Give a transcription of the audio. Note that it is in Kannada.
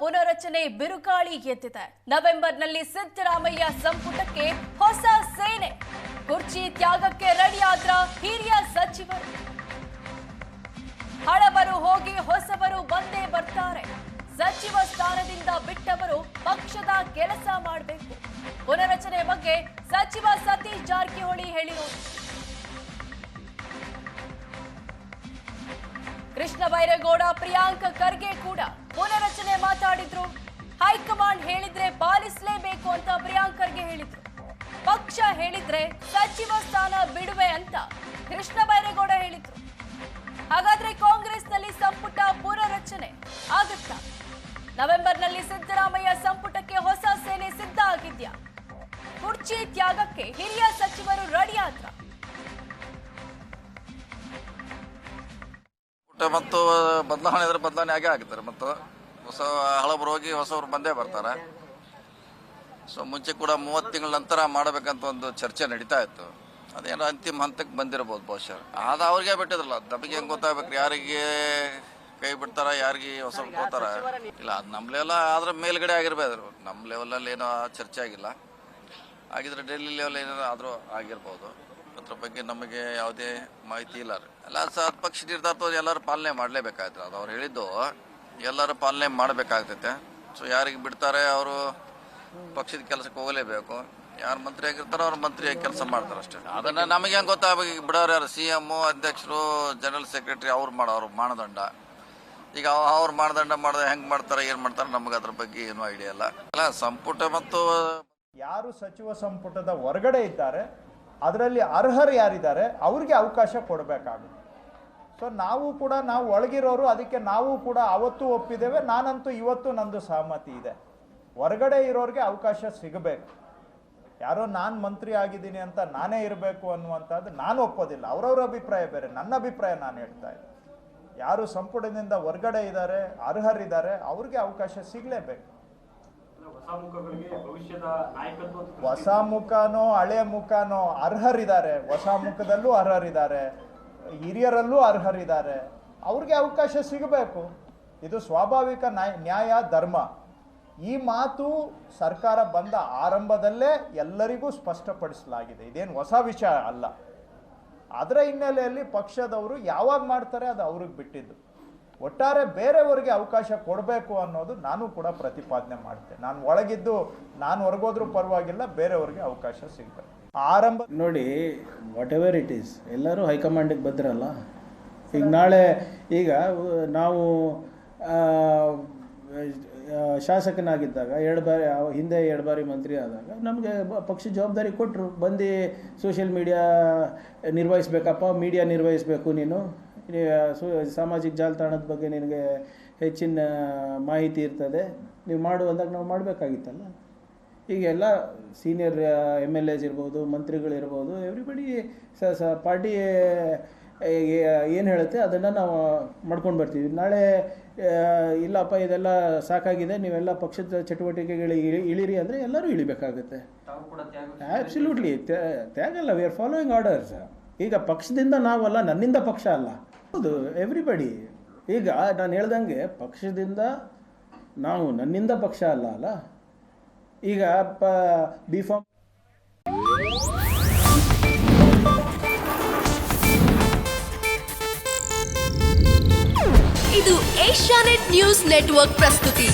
ಪುನರಚನೆ ಬಿರುಗಾಳಿ ಎದ್ದಿದೆ. ನವೆಂಬರ್ನಲ್ಲಿ ಸಿದ್ದರಾಮಯ್ಯ ಸಂಪುಟಕ್ಕೆ ಹೊಸ ಸೇನೆ. ಕುರ್ಚಿ ತ್ಯಾಗಕ್ಕೆ ರೆಡಿಯಾದ್ರ ಹಿರಿಯ ಸಚಿವರು. ಹಳಬರು ಹೋಗಿ ಹೊಸಬರು ಬಂದೇ ಬರ್ತಾರೆ. ಸಚಿವ ಸ್ಥಾನದಿಂದ ಬಿಟ್ಟವರು ಪಕ್ಷದ ಕೆಲಸ ಮಾಡಬೇಕು. ಪುನರಚನೆ ಬಗ್ಗೆ ಸಚಿವ ಸತೀಶ್ ಜಾರಕಿಹೊಳಿ ಹೇಳಿರುವುದು ಕೃಷ್ಣ ಬೈರೇಗೌಡ, ಪ್ರಿಯಾಂಕ ಖರ್ಗೆ ಕೂಡ ಪುನರಚನೆ ಹೈಕಮಾಂಡ್ ಹೇಳಿದ್ರೆ ಪಾಲಿಸಲೇಬೇಕು ಅಂತ ಪ್ರಿಯಾಂಕರ್ಗೆ ಹೇಳಿದ್ರು. ಪಕ್ಷ ಹೇಳಿದ್ರೆ ಸಚಿವ ಸ್ಥಾನ ಬಿಡುವೆ ಅಂತ ಕೃಷ್ಣ ಬೈರೇಗೌಡ ಹೇಳಿದ್ರು. ಹಾಗಾದ್ರೆ ಕಾಂಗ್ರೆಸ್ನಲ್ಲಿ ಸಂಪುಟ ಪುನರಚನೆ ಆಗುತ್ತಾ? ನವೆಂಬರ್ನಲ್ಲಿ ಸಿದ್ದರಾಮಯ್ಯ ಸಂಪುಟಕ್ಕೆ ಹೊಸ ಸೇನೆ ಸಿದ್ಧ ಆಗಿದ್ಯಾ? ಕುರ್ಚಿ ತ್ಯಾಗಕ್ಕೆ ಹಿರಿಯ ಸಚಿವರು ರೆಡಿ ಆದ್ರ? ಮತ್ತು ಬದಲಾವಣೆ ಇದ್ರೆ ಬದಲಾವಣೆ ಆಗೇ ಆಗುತ್ತಾರೆ ಮತ್ತು. ಹೊಸ ಹಳಬರು ಹೋಗಿ ಹೊಸವ್ರು ಬಂದೇ ಬರ್ತಾರೆ. ಸೊ ಮುಂಚೆ ಕೂಡ ಮೂವತ್ತು ತಿಂಗಳ ನಂತರ ಮಾಡಬೇಕಂತ ಒಂದು ಚರ್ಚೆ ನಡೀತಾ ಇತ್ತು. ಅದೇನೋ ಅಂತಿಮ ಹಂತಕ್ಕೆ ಬಂದಿರ್ಬೋದು ಬಹುಶಃ. ಅದು ಅವ್ರಿಗೆ ಬಿಟ್ಟಿದ್ರಲ್ಲ, ನಮಗೆ ಹೆಂಗೆ ಗೊತ್ತಾಗ್ಬೇಕು? ಯಾರಿಗೆ ಕೈ ಬಿಡ್ತಾರ, ಯಾರಿಗೆ ಹೊಸ ಹೋಗ್ತಾರ ಇಲ್ಲ, ಅದು ನಮ್ಮ ಲೆವೆಲ್ ಆದ್ರೆ ಮೇಲ್ಗಡೆ ಆಗಿರ್ಬೋದು ನಮ್ಮ ಲೆವೆಲಲ್ಲಿ ಏನೋ ಚರ್ಚೆ ಆಗಿಲ್ಲ. ಆಗಿದ್ರೆ ಡೆಲ್ಲಿ ಲೆವೆಲ್ ಏನಾದ್ರು ಆದರೂ ಆಗಿರ್ಬೋದು. ಅದ್ರ ಬಗ್ಗೆ ನಮಗೆ ಯಾವುದೇ ಮಾಹಿತಿ ಇಲ್ಲ. ರೀ ಎಲ್ಲ ಸಹ ಪಕ್ಷ ನಿರ್ಧಾರ ಎಲ್ಲರೂ ಪಾಲನೆ ಮಾಡಲೇಬೇಕಾಯ್ತು. ಅದು ಅವ್ರು ಹೇಳಿದ್ದು ಎಲ್ಲರೂ ಪಾಲನೆ ಮಾಡಬೇಕಾಗ್ತೈತೆ. ಸೊ ಯಾರಿಗೆ ಬಿಡ್ತಾರೆ ಅವರು ಪಕ್ಷದ ಕೆಲಸಕ್ಕೆ ಹೋಗಲೇಬೇಕು. ಯಾರು ಮಂತ್ರಿ ಆಗಿರ್ತಾರೋ ಅವ್ರು ಮಂತ್ರಿ ಕೆಲಸ ಮಾಡ್ತಾರೆ ಅಷ್ಟೇ. ಅದನ್ನ ನಮಗೆ ಹೆಂಗೆ ಗೊತ್ತಾಗಬೇಕು? ಈಗ ಬಿಡೋರು ಯಾರು? ಸಿ ಎಂ ಅಧ್ಯಕ್ಷರು ಜನರಲ್ ಸೆಕ್ರೆಟರಿ ಅವ್ರು ಮಾಡೋರು ಮಾನದಂಡ. ಈಗ ಅವ್- ಅವ್ರು ಮಾನದಂಡ ಮಾಡಿದ್ರೆ ಹೆಂಗೆ ಮಾಡ್ತಾರೆ, ಏನು ಮಾಡ್ತಾರೆ ನಮಗೆ ಅದ್ರ ಬಗ್ಗೆ ಏನೂ ಐಡಿಯಾ ಇಲ್ಲ. ಅಲ್ಲ, ಸಂಪುಟ ಮತ್ತು ಯಾರು ಸಚಿವ ಸಂಪುಟದ ಹೊರಗಡೆ ಇದ್ದಾರೆ, ಅದರಲ್ಲಿ ಅರ್ಹರು ಯಾರಿದ್ದಾರೆ, ಅವ್ರಿಗೆ ಅವಕಾಶ ಕೊಡಬೇಕಾಗುತ್ತೆ. ಸೊ ನಾವು ಕೂಡ ನಾವು ಒಳಗಿರೋರು ಅದಕ್ಕೆ ನಾವು ಕೂಡ ಅವತ್ತು ಒಪ್ಪಿದ್ದೇವೆ ನಾನಂತೂ ಇವತ್ತು ನಂದು ಸಹಮತಿ ಇದೆ. ಹೊರಗಡೆ ಇರೋರಿಗೆ ಅವಕಾಶ ಸಿಗಬೇಕು. ಯಾರೋ ನಾನು ಮಂತ್ರಿ ಆಗಿದ್ದೀನಿ ಅಂತ ನಾನೇ ಇರಬೇಕು ಅನ್ನುವಂಥದ್ದು ನಾನು ಒಪ್ಪೋದಿಲ್ಲ. ಅವರವ್ರ ಅಭಿಪ್ರಾಯ ಬೇರೆ ನನ್ನ ಅಭಿಪ್ರಾಯ ನಾನು ಹೇಳ್ತಾ ಇದ್ದೆ ಯಾರು ಸಂಪುಟದಿಂದ ಹೊರಗಡೆ ಇದ್ದಾರೆ ಅರ್ಹರಿದ್ದಾರೆ ಅವ್ರಿಗೆ ಅವಕಾಶ ಸಿಗಲೇಬೇಕು. ಹೊಸ ಮುಖನೋ ಹಳೆ ಮುಖನೋ ಅರ್ಹರಿದ್ದಾರೆ ಹೊಸ ಮುಖದಲ್ಲೂ ಅರ್ಹರಿದ್ದಾರೆ. ಹಿರಿಯರಲ್ಲೂ ಅರ್ಹರಿದ್ದಾರೆ. ಅವ್ರಿಗೆ ಅವಕಾಶ ಸಿಗಬೇಕು. ಇದು ಸ್ವಾಭಾವಿಕ ನ್ಯಾಯ- ಧರ್ಮ. ಈ ಮಾತು ಸರ್ಕಾರ ಬಂದ ಆರಂಭದಲ್ಲೇ ಎಲ್ಲರಿಗೂ ಸ್ಪಷ್ಟಪಡಿಸಲಾಗಿದೆ. ಇದೇನು ಹೊಸ ವಿಷಯ ಅಲ್ಲ. ಅದರ ಹಿನ್ನೆಲೆಯಲ್ಲಿ ಪಕ್ಷದವರು ಯಾವಾಗ ಮಾಡ್ತಾರೆ ಅದು ಅವ್ರಿಗೆ ಬಿಟ್ಟಿದ್ದು. ಒಟ್ಟಾರೆ ಬೇರೆಯವರಿಗೆ ಅವಕಾಶ ಕೊಡಬೇಕು ಅನ್ನೋದು ನಾನು ಕೂಡ ಪ್ರತಿಪಾದನೆ ಮಾಡ್ತೇನೆ. ನಾನು ಒಳಗಿದ್ದು, ನಾನು ಹೊರಗೋದ್ರೂ ಪರವಾಗಿಲ್ಲ, ಬೇರೆಯವ್ರಿಗೆ ಅವಕಾಶ ಸಿಗಬೇಕು. ಆರಂಭ ನೋಡಿ ವಾಟ್ ಎವರ್ ಇಟ್ ಈಸ್ ಎಲ್ಲರೂ ಹೈಕಮಾಂಡಿಗೆ ಬದ್ರಲ್ಲ ಈಗ ನಾಳೆ, ಈಗ ನಾವು ಶಾಸಕನಾಗಿದ್ದಾಗ, ಎರಡು ಬಾರಿ ಹಿಂದೆ ಎರಡು ಬಾರಿ ಮಂತ್ರಿ ಆದಾಗ, ನಮಗೆ ಪಕ್ಷ ಜವಾಬ್ದಾರಿ ಕೊಟ್ಟರು ಬಂದು ಸೋಷಿಯಲ್ ಮೀಡಿಯಾ ನಿರ್ವಹಿಸ್ಬೇಕಪ್ಪ ಮೀಡಿಯಾ ನಿರ್ವಹಿಸಬೇಕು ನೀನು. ಸಾಮಾಜಿಕ ಜಾಲತಾಣದ ಬಗ್ಗೆ ನಿನಗೆ ಹೆಚ್ಚಿನ ಮಾಹಿತಿ ಇರ್ತದೆ. ನೀವು ಮಾಡು ಅಂದಾಗ ನಾವು ಮಾಡಬೇಕಾಗಿತ್ತಲ್ಲ? ಈಗೆಲ್ಲ ಸೀನಿಯರ್ ಎಂ ಎಲ್ ಎಸ್ ಇರ್ಬೋದು ಮಂತ್ರಿಗಳಿರ್ಬೋದು ಎವ್ರಿಬಡಿ ಸ ಸ ಪಾರ್ಟಿ ಏನು ಹೇಳುತ್ತೆ ಅದನ್ನು ನಾವು ಮಾಡ್ಕೊಂಡು ಬರ್ತೀವಿ. ನಾಳೆ ಇಲ್ಲಪ್ಪ ಇದೆಲ್ಲ ಸಾಕಾಗಿದೆ ನೀವೆಲ್ಲ ಪಕ್ಷದ ಚಟುವಟಿಕೆಗಳಿಗೆ ಇಳಿ ಇಳಿರಿ ಅಂದರೆ ಎಲ್ಲರೂ ಇಳಿಬೇಕಾಗುತ್ತೆ. ಆ್ಯಬ್ಸಲ್ಯೂಟ್ಲಿ ತ್ಯಾಗಲ್ಲ ವಿ ಆರ್ ಫಾಲೋಯಿಂಗ್ ಆರ್ಡರ್ಸ್ ಈಗ ಪಕ್ಷದಿಂದ ನಾವಲ್ಲ ನನ್ನಿಂದ ಪಕ್ಷ ಅಲ್ಲ. ಹೌದು ಎವ್ರಿಬಡಿ ಈಗ ನಾನು ಹೇಳ್ದಂಗೆ ಪಕ್ಷದಿಂದ ನಾವು ನನ್ನಿಂದ ಪಕ್ಷ ಅಲ್ಲ ಅಲ್ಲ? ಈಗ ಪ ಬಿ ಫಾರ್ಮ್ ಇದು ಏಷ್ಯಾನೆಟ್ ನ್ಯೂಸ್ ನೆಟ್ವರ್ಕ್ ಪ್ರಸ್ತುತಿ.